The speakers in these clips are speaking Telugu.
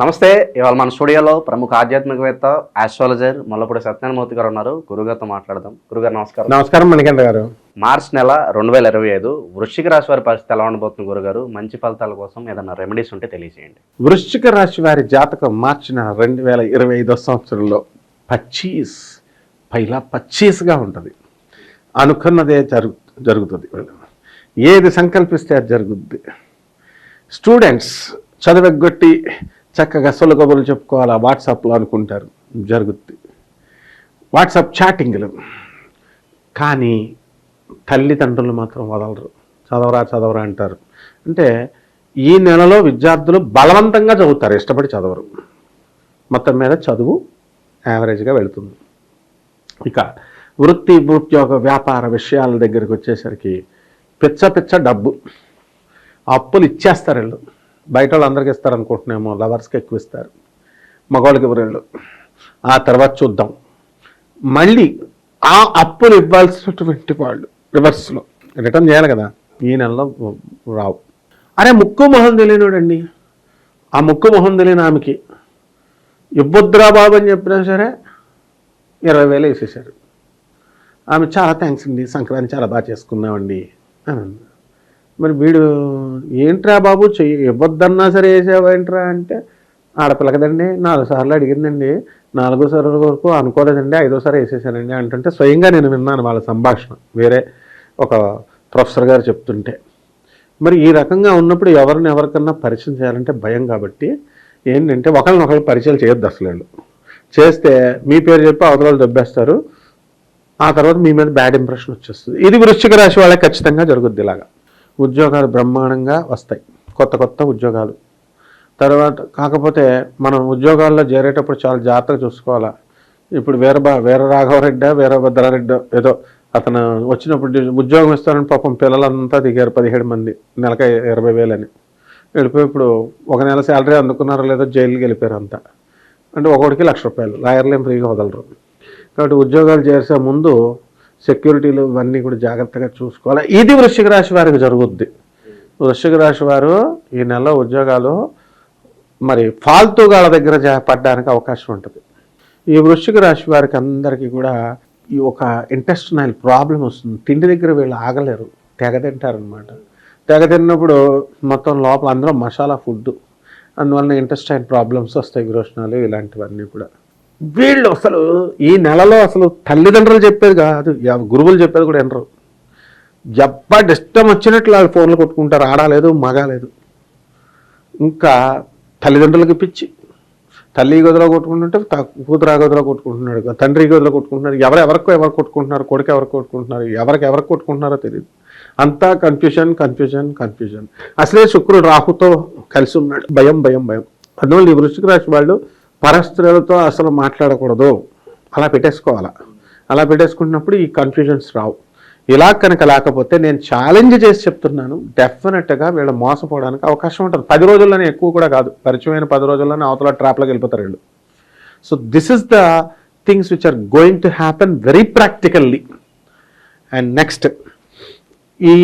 నమస్తే ఇవాళ మన స్టూడియోలో ప్రముఖ ఆధ్యాత్మికవేత్త ఆస్ట్రాలజర్ ముల్లపూడి సత్యనారాయణమూర్తి గారు ఉన్నారు. గురుగారితో మాట్లాడదాం. గురుగారు నమస్కారం. నమస్కారం మణికంఠ గారు. మార్చ్ నెల రెండు వేల ఇరవై ఐదు వృశ్చిక రాశి వారి పరిస్థితి ఎలా ఉండబోతుంది గురుగారు మంచి ఫలితాల కోసం ఏదైనా రెమెడీస్ ఉంటే తెలియజేయండి. వృశ్చిక రాశి వారి జాతకం మార్చిన రెండు వేల ఇరవై ఐదో సంవత్సరంలో పచ్చీస్ పైలా పచ్చీస్గా ఉంటుంది. అనుకున్నదే జరుగు జరుగుతుంది. ఏది సంకల్పిస్తే అది జరుగుద్ది. స్టూడెంట్స్ చదివెగ్గొట్టి చక్కగా సొలు కబుర్లు చెప్పుకోవాలా? వాట్సాప్లో అనుకుంటారు. జరుగుద్ది. వాట్సాప్ చాటింగ్లు. కానీ తల్లిదండ్రులు మాత్రం వదలరు. చదవరా చదవరా అంటారు. అంటే ఈ నెలలో విద్యార్థులు బలవంతంగా చదువుతారు. ఇష్టపడి చదవరు. మొత్తం మీద చదువు యావరేజ్గా వెళుతుంది. ఇక వృత్తి ఉద్యోగ వ్యాపార విషయాల దగ్గరికి వచ్చేసరికి పిచ్చ పిచ్చ డబ్బు. అప్పులు ఇచ్చేస్తారు వీళ్ళు. బయట వాళ్ళు అందరికి ఇస్తారు అనుకుంటున్నామో లవర్స్కి ఎక్కువ ఇస్తారు. మగవాళ్ళకి ఎవరు ఆ తర్వాత చూద్దాం. మళ్ళీ ఆ అప్పులు ఇవ్వాల్సినటువంటి వాళ్ళు రివర్స్లో. రిటర్న్ చేయాలి కదా ఈ నెలలో రావు. అరే ముక్కు మొహం తెలియనుడండి. ఆ ముక్కు మొహం తెలియని ఆమెకి ఇవ్వద్దురా బాబు అని చెప్పినా సరే ఇరవై వేలు వేసేసారు ఆమె చాలా థ్యాంక్స్ అండి సంక్రాంతి చాలా బాగా చేసుకున్నామండి అని అంది. మరి వీడు ఏంట్రా బాబు చెయ్యి ఇవ్వద్దన్నా సరే వేసావేంట్రా అంటే ఆడపిల్ల కదండి నాలుగు సార్లు అడిగిందండి. నాలుగో సార్లు వరకు అనుకోలేదండి ఐదోసారి వేసేసానండి అంటుంటే స్వయంగా నేను విన్నాను వాళ్ళ సంభాషణ. వేరే ఒక ప్రొఫెసర్ గారు చెప్తుంటే. మరి ఈ రకంగా ఉన్నప్పుడు ఎవరిని ఎవరికన్నా పరిచయం చేయాలంటే భయం కాబట్టి ఏంటంటే ఒకరిని ఒకరు పరిచయం చేయొద్దు అసలు చేస్తే మీ పేరు చెప్పి అవతల దొబ్బేస్తారు. ఆ తర్వాత మీ మీద బ్యాడ్ ఇంప్రెషన్ వచ్చేస్తుంది. ఇది వృశ్చిక రాశి వాళ్ళకి ఖచ్చితంగా జరుగుద్ది ఇలాగా. ఉద్యోగాలు బ్రహ్మాండంగా వస్తాయి. కొత్త కొత్త ఉద్యోగాలు. తర్వాత కాకపోతే మనం ఉద్యోగాల్లో చేరేటప్పుడు చాలా జాగ్రత్తగా చూసుకోవాలా. ఇప్పుడు వీర వీర రాఘవరెడ్డి వీరభద్రారెడ్డి ఏదో అతను వచ్చినప్పుడు ఉద్యోగం ఇస్తానని పాపం పిల్లలంతా దిగారు పదిహేడు మంది నెలకి ఇరవై వేలని. వెళ్ళిపోయినప్పుడు ఒక నెల శాలరీ అందుకున్నారో లేదో జైలుకి వెళ్ళిపోయారు అంతా. అంటే ఒకటికి లక్ష రూపాయలు లాయర్లు ఏం ఫ్రీగా వదలరు. కాబట్టి ఉద్యోగాలు చేసే ముందు సెక్యూరిటీలు ఇవన్నీ కూడా జాగ్రత్తగా చూసుకోవాలి. ఇది వృశ్చిక రాశి వారికి జరుగుద్ది. వృశ్చిక రాశి వారు ఈ నెల ఉద్యోగాలు మరి ఫాల్తుగాల దగ్గర జా- పడడానికి అవకాశం ఉంటుంది. ఈ వృశ్చిక రాశి వారికి అందరికీ కూడా ఈ ఒక ఇంటెస్టినల్ ప్రాబ్లం వస్తుంది. తిండి దగ్గర వీళ్ళు ఆగలేరు. తెగ తింటారనమాట తెగ తిన్నప్పుడు మొత్తం లోపల అందరూ మసాలా ఫుడ్ అందువలన ఇంటెస్టైన్ ప్రాబ్లమ్స్ వస్తాయి విరోచనాలు ఇలాంటివన్నీ కూడా. వీళ్ళు అసలు ఈ నెలలో అసలు తల్లిదండ్రులు చెప్పేది కాదు గురువులు చెప్పేది కూడా వినరు. ఎప్పటి ఇష్టం వచ్చినట్లు వాళ్ళు ఫోన్లు కొట్టుకుంటారు ఆడలేదు మగాలేదు ఇంకా తల్లిదండ్రులకి పిచ్చి. తల్లి ఈ గదిలో కొట్టుకుంటుంటే త- కూతురు ఆ గదిలో కొట్టుకుంటున్నాడు తండ్రి ఈ గదిలో కొట్టుకుంటున్నారు ఎవరు ఎవరికి ఎవరు కొట్టుకుంటున్నారు కొడుకు ఎవరికి కొట్టుకుంటున్నారు ఎవరికి ఎవరికి కొట్టుకుంటున్నారో తెలియదు అంతా కన్ఫ్యూజన్ కన్ఫ్యూజన్ కన్ఫ్యూజన్ అసలే శుక్రుడు రాహుతో కలిసి ఉన్నాడు. భయం భయం భయం. అందువల్ల ఈ వృశ్చిక రాశి వాళ్ళు పరస్త్రీలతో అసలు మాట్లాడకూడదు. అలా పెట్టేసుకోవాలా? అలా పెట్టేసుకుంటున్నప్పుడు ఈ కన్ఫ్యూజన్స్ రావు. ఇలా కనుక లేకపోతే నేను ఛాలెంజ్ చేసి చెప్తున్నాను డెఫినెట్గా వీళ్ళు మోసపోవడానికి అవకాశం ఉంటుంది. పది రోజుల్లోనే ఎక్కువ కూడా కాదు. పరిచయమైన పది రోజుల్లోనే అవతల ట్రాప్లోకి వెళ్ళిపోతారు వీళ్ళు. So this is the things which are going to happen very practically and next ఈ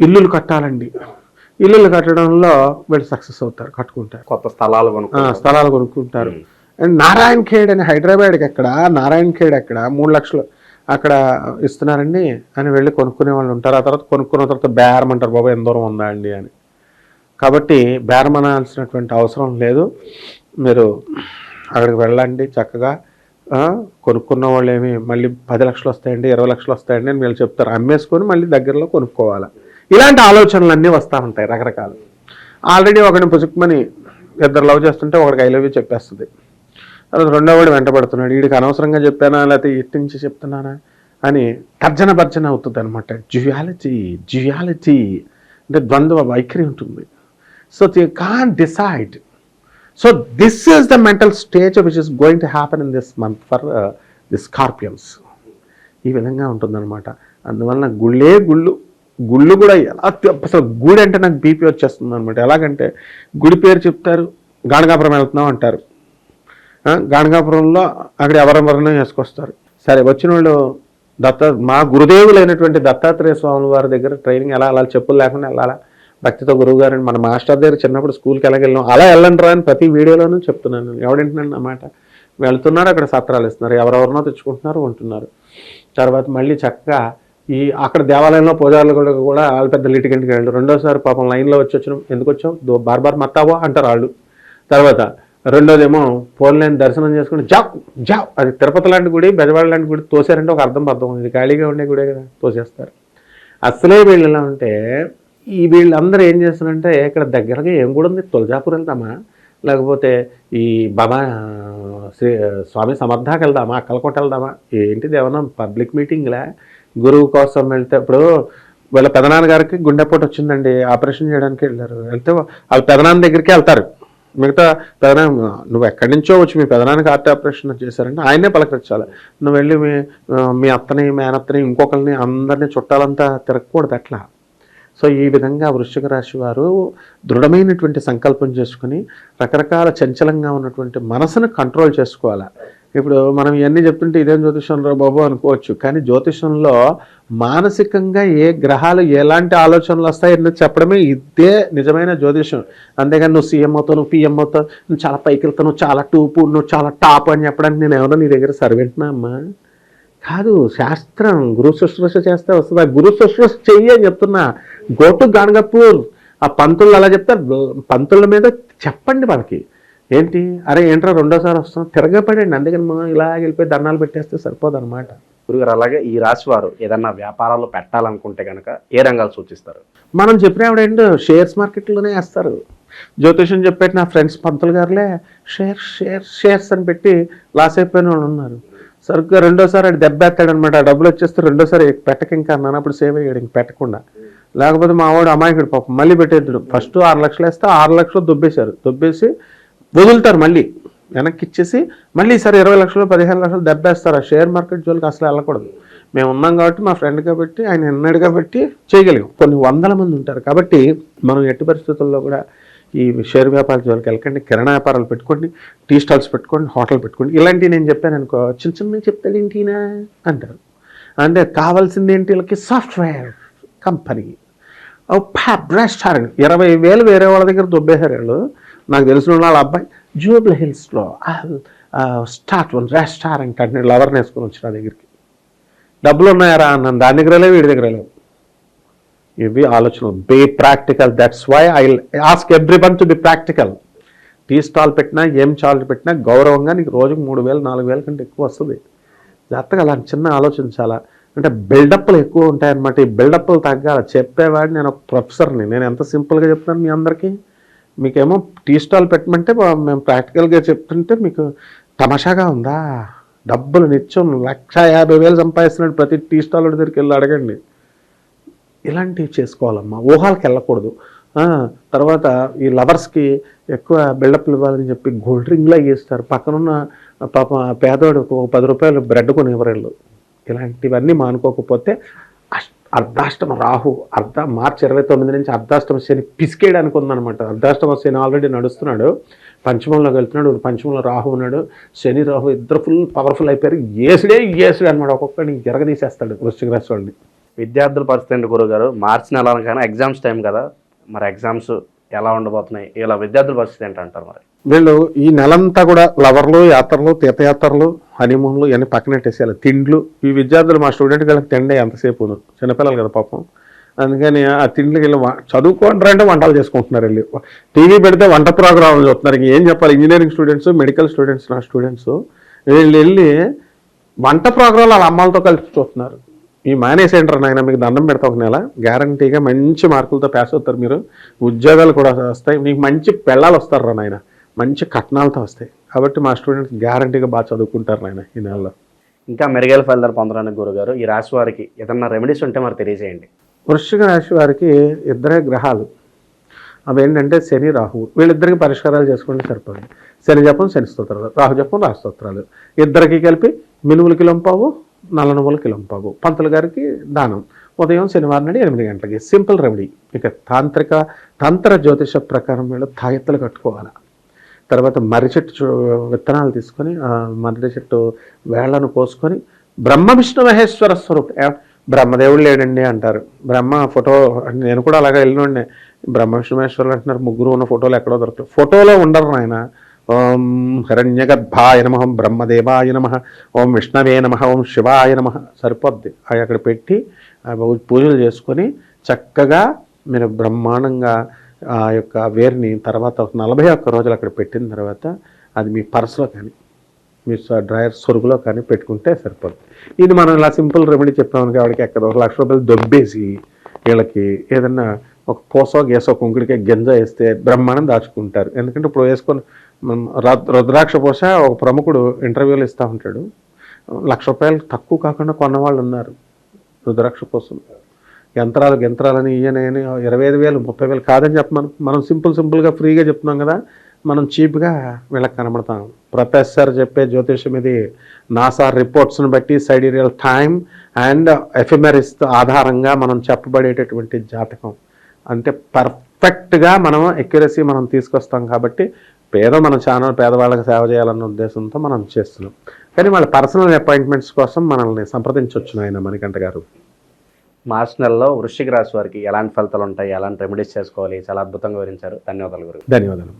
ఇల్లులు కట్టాలండి. ఇల్లులు కట్టడంలో వీళ్ళు సక్సెస్ అవుతారు కట్టుకుంటారు. కొత్త స్థలాలు ఆ, కొనుక్కో స్థలాలు కొనుక్కుంటారు. అండ్ నారాయణ ఖేడ్ అని హైదరాబాద్కి ఎక్కడ నారాయణ ఖేడ్ ఎక్కడ మూడు లక్షలు అక్కడ ఇస్తున్నారండి అని వెళ్ళి కొనుక్కునే వాళ్ళు ఉంటారు. ఆ తర్వాత కొనుక్కున్న తర్వాత బేరం అంటారు బాబా ఎంత దూరం ఉందా అండి అని. కాబట్టి బేరం అనాల్సినటువంటి అవసరం లేదు. మీరు అక్కడికి వెళ్ళండి చక్కగా. కొనుక్కున్న వాళ్ళు ఏమి మళ్ళీ పది లక్షలు వస్తాయండి ఇరవై లక్షలు వస్తాయండి అని వీళ్ళు చెప్తారు. అమ్మేసుకొని మళ్ళీ దగ్గరలో కొనుక్కోవాలి. ఇలాంటి ఆలోచనలన్నీ వస్తూ ఉంటాయి రకరకాలు. ఆల్రెడీ ఒకడిని పుసుక్మని ఇద్దరు లవ్ చేస్తుంటే ఒకడికి ఐ లవ్ యూ చెప్పేస్తుంది. తర్వాత రెండో వాడు వెంటబడుతున్నాడు వీడికి అనవసరంగా చెప్పానా? లేకపోతే ఇట్టించి చెప్తున్నానా? అని తర్జన భర్జన అవుతుంది అనమాట జ్యుయాలజీ జ్యుయాలజీ అంటే ద్వంద్వ వైఖరి ఉంటుంది. So you can decide so this is the mental stage which is going to happen in this month for the scorpions ఈ విధంగా ఉంటుందన్నమాట. అందువలన గుళ్ళే గుళ్ళు గుళ్ళు కూడా ఎలా అసలు గుడి అంటే నాకు బీపీ వచ్చేస్తుంది అనమాట ఎలాగంటే గుడి పేరు చెప్తారు గాణగాపురం వెళ్తున్నాం అంటారు. గాణగాపురంలో అక్కడ ఎవరెవరినో వేసుకొస్తారు. సరే వచ్చిన వాళ్ళు దత్త మా గురుదేవులైనటువంటి దత్తాత్రేయ స్వామి వారి దగ్గర ట్రైనింగ్ ఎలా అలా చెప్పులు లేకుండా వెళ్ళాలా? భక్తితో గురువు గారిని మన మాస్టర్ దగ్గర చిన్నప్పుడు స్కూల్కి వెళ్ళగెళ్ళాం అలా వెళ్ళండి రా అని ప్రతి వీడియోలోనూ చెప్తున్నాను నేను. ఎవడింటున్నాను అన్నమాట? వెళ్తున్నారు అక్కడ సత్రాలు ఇస్తున్నారు. ఎవరెవరినో తెచ్చుకుంటున్నారు ఉంటున్నారు. తర్వాత మళ్ళీ చక్కగా ఈ అక్కడ దేవాలయంలో పూజారులు కూడా కూడా వాళ్ళు పెద్ద లిటికెంట్కి వెళ్ళారు రెండోసారి పాపం లైన్లో వచ్చి వచ్చినాం ఎందుకు వచ్చాం? దో బార్ బార్ మత్తావో అంటారు వాళ్ళు. తర్వాత రెండోదేమో ఫోన్ లైన్ దర్శనం చేసుకుని జావ్ జావ్ అది తిరుపతి లాంటి గుడి బెజవాడ లాంటి గుడి తోసారంటే ఒక అర్థం అర్థం ఉంది. ఇది ఖాళీగా ఉండే గుడే కదా తోసేస్తారు. అసలే వీళ్ళు ఎలా ఉంటే ఈ వీళ్ళందరూ ఏం చేస్తారంటే ఇక్కడ దగ్గరగా ఏం కూడా ఉంది? తులజాపూర్ వెళ్తామా లేకపోతే ఈ బాబా శ్రీ స్వామి సమర్థాకి వెళ్దామా? కలకోట వెళ్దామా? ఏంటిది ఏమన్నా పబ్లిక్ మీటింగ్లా? గురువు కోసం వెళ్తే ఇప్పుడు వీళ్ళ పెదనాన్న గారికి గుండెపోటు వచ్చిందండి. ఆపరేషన్ చేయడానికి వెళ్ళారు. వెళ్తే వాళ్ళ పెదనాన్న దగ్గరికి వెళ్తారు. మిగతా పెదనాన్న నువ్వు ఎక్కడి నుంచో వచ్చి మీ పెదనాన్నకి హార్ట్ ఆపరేషన్ చేశారంటే ఆయనే పలకరించాలి. నువ్వు వెళ్ళి మీ మీ అత్తని మేనత్తని ఇంకొకరిని అందరినీ చుట్టాలంతా తిరగకూడదు అట్లా. సో ఈ విధంగా వృశ్చిక రాశి వారు దృఢమైనటువంటి సంకల్పం చేసుకుని రకరకాల చంచలంగా ఉన్నటువంటి మనసును కంట్రోల్ చేసుకోవాలి. ఇప్పుడు మనం ఇవన్నీ చెప్తుంటే ఇదేం జ్యోతిషం బాబు అనుకోవచ్చు. కానీ జ్యోతిషంలో మానసికంగా ఏ గ్రహాలు ఎలాంటి ఆలోచనలు వస్తాయి చెప్పడమే ఇదే నిజమైన జ్యోతిషం అంతేగాని నువ్వు సీఎం అవుతావు నువ్వు పిఎం అవుతావు నువ్వు చాలా పైకి వెళ్తావు నువ్వు చాలా టూపు నువ్వు చాలా టాప్ అని చెప్పడానికి నేను ఎవరో నీ దగ్గర సర్వెంట్నా అమ్మా? కాదు శాస్త్రం గురు శుశ్రూష చేస్తే వస్తుంది? ఆ గురు శుశ్రూష చెయ్యి అని చెప్తున్నా. గోటు గానగపూర్ ఆ పంతులు అలా చెప్తారు. పంతుల మీద చెప్పండి వాళ్ళకి. ఏంటి? అరే ఏంట్రా రెండోసారి వస్తాం తిరగపడండి అందుకని మనం ఇలా వెళ్ళిపోయి దండాలు పెట్టేస్తే సరిపోదు అనమాట గురుగారు అలాగే ఈ రాశి వారు ఏదన్నా వ్యాపారాలు పెట్టాలనుకుంటే కనుక ఏ రంగాలు సూచిస్తారు? మనం ఏంటో? షేర్స్ మార్కెట్లోనే వేస్తారు. జ్యోతిషం చెప్పేటి నా ఫ్రెండ్స్ పంతులు గారులే షేర్ షేర్ షేర్స్ అని పెట్టి లాస్ అయిపోయిన వాళ్ళు ఉన్నారు. సరిగ్గా రెండోసారి అది దెబ్బేస్తాడు అనమాట ఆ డబ్బులు వచ్చేస్తే రెండోసారి పెట్టక ఇంకా అన్నాను. అప్పుడు సేవ్ అయ్యాడు ఇంక పెట్టకుండా. లేకపోతే మా వాడు అమాయకుడు పాపం. మళ్ళీ పెట్టేద్దుడు. ఫస్ట్ ఆరు లక్షలు వేస్తే ఆరు లక్షలు దొబ్బేశారు. దొబ్బేసి వదులుతారు మళ్ళీ. వెనక్కి ఇచ్చేసి మళ్ళీ ఈసారి ఇరవై లక్షలు పదిహేను లక్షలు దెబ్బేస్తారు. ఆ షేర్ మార్కెట్ జోలికి అసలు వెళ్ళకూడదు. మేము ఉన్నాం కాబట్టి మా ఫ్రెండ్ కాబట్టి ఆయన ఎన్నాడు కాబట్టి చేయగలిగాం. కొన్ని వందల మంది ఉంటారు కాబట్టి మనం ఎట్టి పరిస్థితుల్లో కూడా ఈ షేర్ వ్యాపార జోలికి వెళ్ళకండి. కిరాణా వ్యాపారాలు పెట్టుకోండి టీ స్టాల్స్ పెట్టుకోండి హోటల్ పెట్టుకోండి. ఇలాంటివి నేను చెప్పాను అనుకో చిన్న చిన్న చెప్తాడు ఏంటినా అంటారు. అంటే కావాల్సింది ఏంటి వీళ్ళకి? Software company. రెస్టారెంట్. ఇరవై వేలు వేరే వాళ్ళ దగ్గర దొబ్బేశారు వాళ్ళు. నాకు తెలిసిన వాళ్ళ అబ్బాయి జూబ్లీ హిల్స్లో స్టార్ట్ వన్ రెస్టారెంట్ అంటే లవర్ని వేసుకొని వచ్చి నా దగ్గరికి. డబ్బులు ఉన్నాయారా? అన్నాను. దాని దగ్గర లేవు వీడి దగ్గర లేవు. ఇవి ఆలోచన be practical that's why I ask everyone to be practical. Tea stall పెట్టినా ఏం స్టాల్ పెట్టినా గౌరవంగా నీకు రోజుకు మూడు వేలు నాలుగు వేల కంటే ఎక్కువ వస్తుంది. జాగ్రత్తగా అలాంటి చిన్న ఆలోచించాలా? అంటే బిల్డప్లు ఎక్కువ ఉంటాయన్నమాట. ఈ బిల్డప్లు తగ్గాల? చెప్పేవాడు నేను ఒక ప్రొఫెసర్ని. నేను ఎంత సింపుల్గా చెప్తాను మీ అందరికీ? మీకేమో టీ స్టాల్ పెట్టమంటే మేము ప్రాక్టికల్గా చెప్తుంటే మీకు తమాషాగా ఉందా? డబ్బులు నిత్యం లక్ష యాభై వేలు సంపాదిస్తున్నాడు ప్రతి టీ స్టాల్ దగ్గరికి వెళ్ళి అడగండి. ఇలాంటివి చేసుకోవాలమ్మా. ఊహాలకు వెళ్ళకూడదు. తర్వాత ఈ లవర్స్కి ఎక్కువ బిల్డప్లు ఇవ్వాలని చెప్పి గోల్డ్ రింగ్లో ఇస్తారు పక్కనున్న పాప పేదోడు ఒక పది రూపాయలు బ్రెడ్ కొనివ్వరేళ్ళు ఇలాంటివన్నీ మానుకోకపోతే అర్ధాష్టమ రాహు అర్ధ మార్చి ఇరవై తొమ్మిది నుంచి అర్ధాష్టమ శని పిసికేయడానికి ఉందన్నమాట. అర్ధాష్టమ శని ఆల్రెడీ నడుస్తున్నాడు. పంచమంలోకి వెళ్తున్నాడు పంచమంలో రాహు ఉన్నాడు. శని రాహు ఇద్దరు ఫుల్ పవర్ఫుల్ అయిపోయారు. ఏసుడే ఏసుడే అనమాట ఒక్కొక్కడిని జరగదీసేస్తాడు వృశ్చిక రాశి వాళ్ళని విద్యార్థుల పరిస్థితి ఏంటి గురుగారు మార్చి నెల అనగానే ఎగ్జామ్స్ టైం కదా. మరి ఎగ్జామ్స్ ఎలా ఉండబోతున్నాయి? ఇలా విద్యార్థుల పరిస్థితి ఏంటంటారు మరి? వీళ్ళు ఈ నెలంతా కూడా లవర్లు యాత్రలు తీర్థయాత్రలు హనీమూన్లు ఇవన్నీ పక్కనెట్టేసేయాలి తిండ్లు ఈ విద్యార్థులు మా స్టూడెంట్ వాళ్ళకి తిండే ఎంతసేపు చిన్నపిల్లలు కదా పాపం. అందుకని ఆ తిండ్లకి వెళ్ళి చదువుకోండి అంటే వంటలు చేసుకుంటున్నారు వెళ్ళి. టీవీ పెడితే వంట ప్రోగ్రాంలు చూస్తున్నారు ఏం చెప్పాలి? ఇంజనీరింగ్ స్టూడెంట్స్ మెడికల్ స్టూడెంట్స్ నా స్టూడెంట్స్ వీళ్ళు వెళ్ళి వంట ప్రోగ్రాంలు వాళ్ళ అమ్మాలతో కలిసి చూస్తున్నారు. ఈ మానేసేంటారు నాయన మీకు దండం పెడతా ఒక నెల. గ్యారంటీగా మంచి మార్కులతో పాస్ అవుతారు మీరు. ఉద్యోగాలు కూడా వస్తాయి. మీకు మంచి పెళ్ళాలు వస్తారు రా నాయన. మంచి కట్నాలతో వస్తాయి. కాబట్టి మా స్టూడెంట్స్ గ్యారంటీగా బాగా చదువుకుంటారు నాయన ఈ నెలలో. ఇంకా మెరుగైన ఫలితాలు పొందడానికి గురుగారు ఈ రాశి వారికి ఏదన్నా రెమెడీస్ ఉంటే మరి తెలియజేయండి. వృశ్చిక రాశి వారికి ఇద్దరే గ్రహాలు. అవి ఏంటంటే శని రాహువు వీళ్ళిద్దరికి పరిష్కారాలు చేసుకుంటే సరిపోతుంది శని జపం శని స్తోత్రాలు. రాహు జపం రాహు స్తోత్రాలు. ఇద్దరికి కలిపి మినుములు కిలంపావు నల్ల నువ్వులు కిలంపావు పంతులు గారికి దానం. ఉదయం శనివారం నాడు ఎనిమిది గంటలకి. సింపుల్ రెమెడీ ఇక తాంత్రిక తంత్ర జ్యోతిష ప్రకారం వీళ్ళు తాయెత్తులు కట్టుకోవాలి. తర్వాత మర్రి చెట్టు విత్తనాలు తీసుకొని మర్రి చెట్టు వేళ్ళను కోసుకొని బ్రహ్మ విష్ణు మహేశ్వర స్వరూప్ బ్రహ్మదేవుడు లేడండి అంటారు. బ్రహ్మ ఫోటో నేను కూడా అలాగే వెళ్ళినండి బ్రహ్మ విష్ణుమేశ్వరులు అంటున్నారు ముగ్గురు ఉన్న ఫోటోలు ఎక్కడో దొరుకుతాయి. ఫోటోలో ఉండరు నాయన. ఓం హిరణ్యగర్భాయ నమ ఓం బ్రహ్మదేవాయ నమ ఓం విష్ణవే నమ ఓం శివాయ నమ సరిపోద్ది. అవి అక్కడ పెట్టి ఆ పూజలు చేసుకొని చక్కగా మీరు బ్రహ్మాండంగా ఆ యొక్క వేరుని తర్వాత ఒక నలభై ఒక్క రోజులు అక్కడ పెట్టిన తర్వాత అది మీ పర్స్లో కానీ మీ స- సొరుగులో కానీ పెట్టుకుంటే సరిపోతుంది ఇది మనం ఇలా సింపుల్ రెమెడీ చెప్పాము కాబట్టి ఎక్కడ ఒక లక్ష రూపాయలు దొబ్బేసి వీళ్ళకి ఏదన్నా ఒక పోసో గేసో కుంకుడికి గింజ వేస్తే బ్రహ్మాండం దాచుకుంటారు. ఎందుకంటే ఇప్పుడు వేసుకొని రుద్రాక్ష పోష ఒక ప్రముఖుడు ఇంటర్వ్యూలు ఇస్తూ ఉంటాడు. లక్ష రూపాయలు తక్కువ కాకుండా కొన్న వాళ్ళు ఉన్నారు రుద్రాక్ష కోసం యంత్రాలు యంత్రాలని ఇయ్యనని ఇరవై ఐదు వేలు ముప్పై వేలు కాదని చెప్పమను మనం సింపుల్ సింపుల్గా ఫ్రీగా చెప్తున్నాం కదా మనం చీప్గా వీళ్ళకి కనబడతాం. ప్రొఫెసర్ చెప్పే జ్యోతిషం ఇది నాసా రిపోర్ట్స్ని బట్టి సైడీరియల్ టైం అండ్ ఎఫిమెరిస్ ఆధారంగా మనం చెప్పబడేటటువంటి జాతకం. అంటే పర్ఫెక్ట్గా మనం ఎక్యురసీ మనం తీసుకొస్తాం కాబట్టి పేద మన ఛానల్ పేదవాళ్ళకి సేవ చేయాలన్న ఉద్దేశంతో మనం చేస్తున్నాం. కానీ వాళ్ళ పర్సనల్ అపాయింట్మెంట్స్ కోసం మనల్ని సంప్రదించవచ్చు ఆయన మణికంఠ గారు. మార్చి నెలలో వృశ్చిక రాశి వారికి ఎలాంటి ఫలితాలు ఉంటాయి? ఎలాంటి రెమెడీస్ చేసుకోవాలి? చాలా అద్భుతంగా వివరించారు. ధన్యవాదాలు గురు ధన్యవాదాలు.